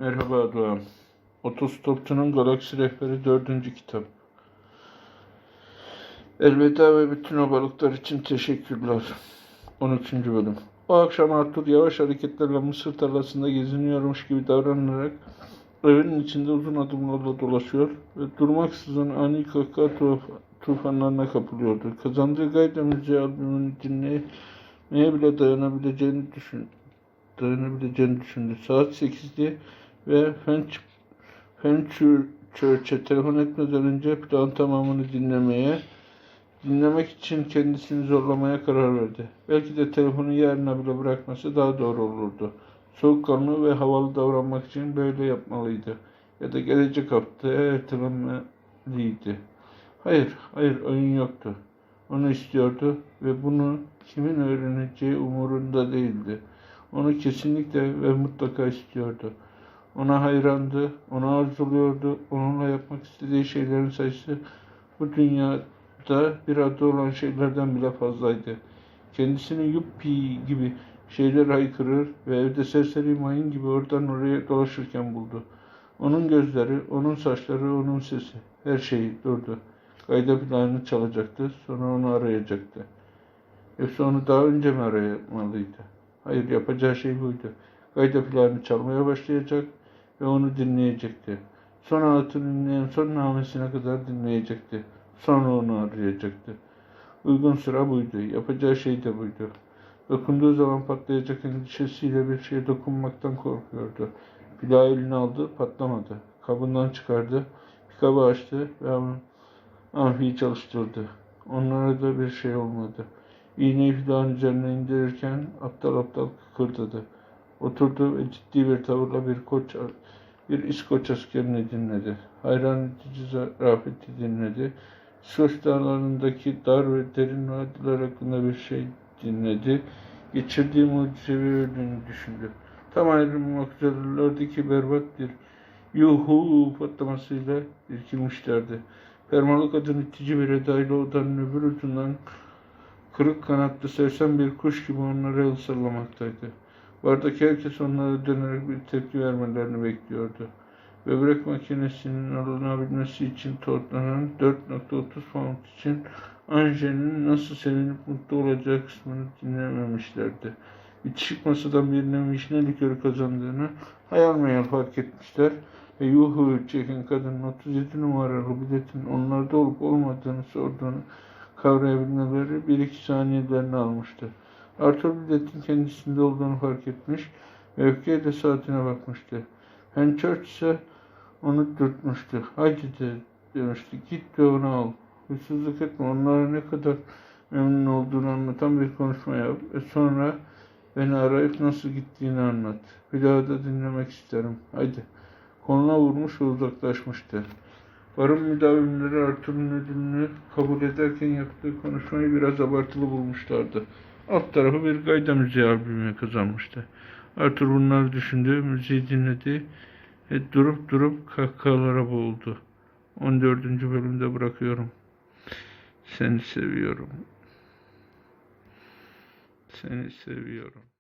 Merhaba Doğan. Otostopçunun Galaksi Rehberi 4. kitap. Elveda ve bütün o balıklar için teşekkürler. 13. bölüm. O akşam Arthur yavaş hareketlerle mısır tarlasında geziniyormuş gibi davranarak evinin içinde uzun adımlarla dolaşıyor ve durmaksızın ani kahkaha tuf- tufanlarına kapılıyordu. Kazandığı Gayda Müziği albümünü dinlemeye bile dayanabileceğini düşün, dayanabileceğini düşündü. Saat 8'di ve Fench, Fenchurch'e telefon etmeden önce plan tamamını dinlemeye, dinlemek için kendisini zorlamaya karar verdi. Belki de telefonu yarına bile bırakması daha doğru olurdu. Soğukkanlı ve havalı davranmak için böyle yapmalıydı. Ya da gelecek haftaya ertelenmeliydi. Hayır, hayır oyun yoktu. Onu istiyordu ve bunu kimin öğreneceği umurunda değildi. Onu kesinlikle ve mutlaka istiyordu. Ona hayrandı, ona arzuluyordu. Onunla yapmak istediği şeylerin sayısı bu dünyada bir adı olan şeylerden bile fazlaydı. Kendisini yuppi gibi şeyler haykırır ve evde serseri mayın gibi oradan oraya dolaşırken buldu. Onun gözleri, onun saçları, onun sesi, her şeyi durdu. Kayda planını çalacaktı, sonra onu arayacaktı. Yoksa onu daha önce mi aramalıydı? Hayır, yapacağı şey buydu. Kayda planını çalmaya başlayacak ve onu dinleyecekti. Sonra atının en son namesine kadar dinleyecekti. Sonra onu arayacaktı. Uygun sıra buydu. Yapacağı şey de buydu. Dokunduğu zaman patlayacak endişesiyle bir şeye dokunmaktan korkuyordu. Plağı eline aldı, patlamadı. Kabından çıkardı, pikabı açtı ve amfiyi çalıştırdı. Onlara da bir şey olmadı. İğneyi filağın üzerine indirirken aptal aptal kıkırdadı. Oturdu ve ciddi bir tavırla bir koç bir İskoç askerini dinledi. Hayran edici zarafeti dinledi. İskoç dağlarındaki dar ve derin vadiler hakkında bir şey dinledi. Geçirdiği mucizevi öldüğünü düşündü. Tam ayrılmak üzerelerdi berbat bir yuhu patlamasıyla irkilmişlerdi. Fermalı kadın itici bir edayla odanın öbür ucundan kırık kanatlı sevsen bir kuş gibi onlara el sallamaktaydı. Bardaki herkes onlara dönerek bir tepki vermelerini bekliyordu. Böbrek makinesinin alınabilmesi için toplanan 4.30 pound için Anje'nin nasıl sevinip mutlu olacağı kısmını dinlememişlerdi. Bitişik masadan birinin vişne likörü kazandığını hayal meyal fark etmişler ve yuhu çeken kadının 37 numaralı biletin onlarda olup olmadığını sorduğunu kavrayabilmeleri bir iki saniyelerini almıştı. Arthur biletin kendisinde olduğunu fark etmiş ve öfkeyle saatine bakmıştı. Henchurch ise onu dürtmüştü. Haydi de demişti. Git de onu al. Hırsızlık etme. Onlara ne kadar memnun olduğunu anlatan bir konuşma yap. Ve sonra beni arayıp nasıl gittiğini anlat. Bir daha da dinlemek isterim. Haydi. Koluna vurmuş ve uzaklaşmıştı. Barın müdavimleri Arthur'un ödülünü kabul ederken yaptığı konuşmayı biraz abartılı bulmuşlardı. Alt tarafı bir Gayda Müziği albümü kazanmıştı. Arthur bunları düşündü, müziği dinledi ve durup durup kahkahalara boğuldu. 14. bölümde bırakıyorum. Seni seviyorum. Seni seviyorum.